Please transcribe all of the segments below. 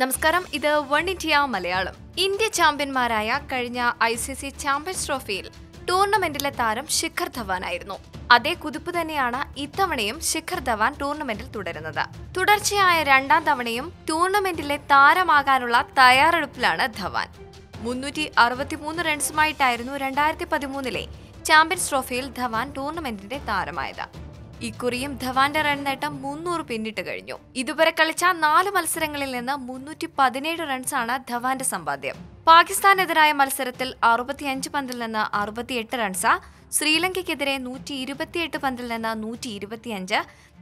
നമസ്കാരം. ഇത് one India Malayalam. India ചാമ്പ്യന്മാരായ കഴിഞ്ഞ ഐ സി സി ചാമ്പ്യൻസ് ട്രോഫിയിൽ ടൂർണമെന്റിലെ താരം ശിഖർ ധവാനായിരുന്നു അതേ കുതിപ്പ് തന്നെയാണ് ഇത്തവണയും ശിഖർ ധവാൻ ടൂർണമെന്റിൽ തുടരുന്നത്. തുടർച്ചയായ രണ്ടാം തവണയും ടൂർണമെന്റിലെ താരമാകാനുള്ള തയ്യാറെടുപ്പിലാണ് ധവാൻ. മുന്നൂറ്റി അറുപത്തിമൂന്ന് റൺസുമായിട്ടായിരുന്നു രണ്ടായിരത്തി പതിമൂന്നിലെ ചാമ്പ്യൻസ് ട്രോഫിയിൽ ധവാൻ ടൂർണമെന്റിന്റെ താരമായത്. ഇക്കുറിയും ധവാന്റെ റൺ നേട്ടം മുന്നൂറ് പിന്നിട്ട് കഴിഞ്ഞു. ഇതുവരെ കളിച്ച നാല് മത്സരങ്ങളിൽ നിന്ന് മുന്നൂറ്റി പതിനേഴ് റൺസാണ് ധവാന്റെ സമ്പാദ്യം. പാകിസ്ഥാനെതിരായ മത്സരത്തിൽ അറുപത്തിയഞ്ച് പന്തിൽ നിന്ന് അറുപത്തിയെട്ട് റൺസ് ശ്രീലങ്കയ്ക്കെതിരെ നൂറ്റി ഇരുപത്തിയെട്ട് പന്തിൽ നിന്ന് നൂറ്റി ഇരുപത്തിയഞ്ച്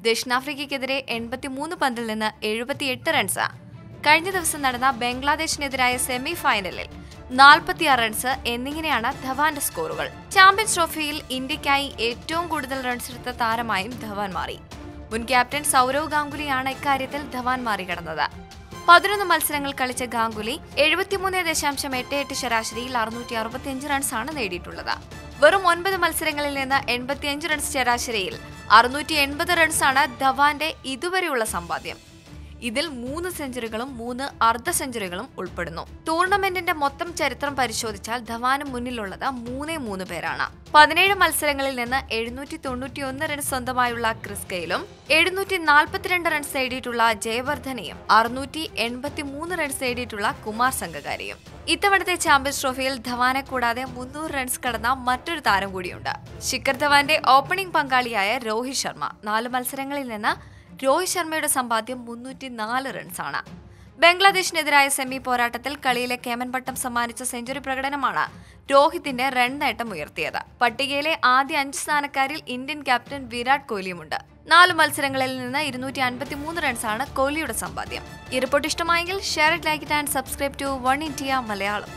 ദക്ഷിണാഫ്രിക്കയ്ക്കെതിരെ എൺപത്തിമൂന്ന് പന്തിൽ നിന്ന് എഴുപത്തിയെട്ട് റൺസ്. കഴിഞ്ഞ ദിവസം നടന്ന ബംഗ്ലാദേശിനെതിരായ സെമി ഫൈനലിൽ നാൽപ്പത്തിയാറ് റൺസ് എന്നിങ്ങനെയാണ് ധവാന്റെ സ്കോറുകൾ. ചാമ്പ്യൻസ് ട്രോഫിയിൽ ഇന്ത്യക്കായി ഏറ്റവും കൂടുതൽ റൺസ് എടുത്ത താരമായും ധവാൻ മാറി. മുൻ ക്യാപ്റ്റൻ സൗരവ് ഗാംഗുലിയാണ് ഇക്കാര്യത്തിൽ ധവാൻ മറികടന്നത് പതിനൊന്ന് മത്സരങ്ങൾ കളിച്ച ഗാംഗുലി എഴുപത്തിമൂന്ന് ദശാംശം എട്ട് എട്ട് ശരാശരിയിൽ അറുന്നൂറ്റി അറുപത്തിയഞ്ച് റൺസാണ് നേടിയിട്ടുള്ളത്. വെറും ഒൻപത് മത്സരങ്ങളിൽ നിന്ന് എൺപത്തിയഞ്ച് റൺസ് ശരാശരിയിൽ അറുന്നൂറ്റി എൺപത് റൺസാണ് ധവാന്റെ ഇതുവരെയുള്ള സമ്പാദ്യം. ഇതിൽ മൂന്ന് സെഞ്ചുറികളും മൂന്ന് അർദ്ധ സെഞ്ചുറികളും ഉൾപ്പെടുന്നു. ടൂർണമെന്റിന്റെ മൊത്തം ചരിത്രം പരിശോധിച്ചാൽ ധവാന് മുന്നിലുള്ളത് മൂന്നേ മൂന്ന് പേരാണ്. പതിനേഴ് മത്സരങ്ങളിൽ നിന്ന് എഴുന്നൂറ്റി തൊണ്ണൂറ്റിയൊന്ന് റൺസ് സ്വന്തമായുള്ള ക്രിസ് ഗെയിലും എഴുന്നൂറ്റി നാൽപ്പത്തിരണ്ട് റൺസ് നേടിയിട്ടുള്ള ജയവർദ്ധനയും അറുന്നൂറ്റി എൺപത്തി മൂന്ന് റൺസ് നേടിയിട്ടുള്ള കുമാർ സംഘകാരിയും ഇത്തവണത്തെ ചാമ്പ്യൻസ് ട്രോഫിയിൽ ധവാനെ കൂടാതെ മുന്നൂറ് റൺസ് കടന്ന മറ്റൊരു താരം കൂടിയുണ്ട്. ശിഖർ ധവാന്റെ ഓപ്പണിംഗ് പങ്കാളിയായ രോഹിത് ശർമ്മ നാല് മത്സരങ്ങളിൽ നിന്ന് രോഹിത് ശർമ്മയുടെ സമ്പാദ്യം മുന്നൂറ്റി നാല് റൺസാണ് ബംഗ്ലാദേശിനെതിരായ സെമി പോരാട്ടത്തിൽ കളിയിലെ കേമൻ പട്ടം സമ്മാനിച്ച സെഞ്ചുറി പ്രകടനമാണ് രോഹിത്തിന്റെ റൺ നേട്ടം ഉയർത്തിയത്. പട്ടികയിലെ ആദ്യ അഞ്ച് സ്ഥാനക്കാരിൽ ഇന്ത്യൻ ക്യാപ്റ്റൻ വിരാട് കോഹ്ലിയുമുണ്ട്. നാല് മത്സരങ്ങളിൽ നിന്ന് ഇരുന്നൂറ്റി അൻപത്തി മൂന്ന് റൺസാണ് കോഹ്ലിയുടെ സമ്പാദ്യം. ഈ റിപ്പോർട്ട് ഇഷ്ടമായെങ്കിൽ share it like it and subscribe to One India Malayalam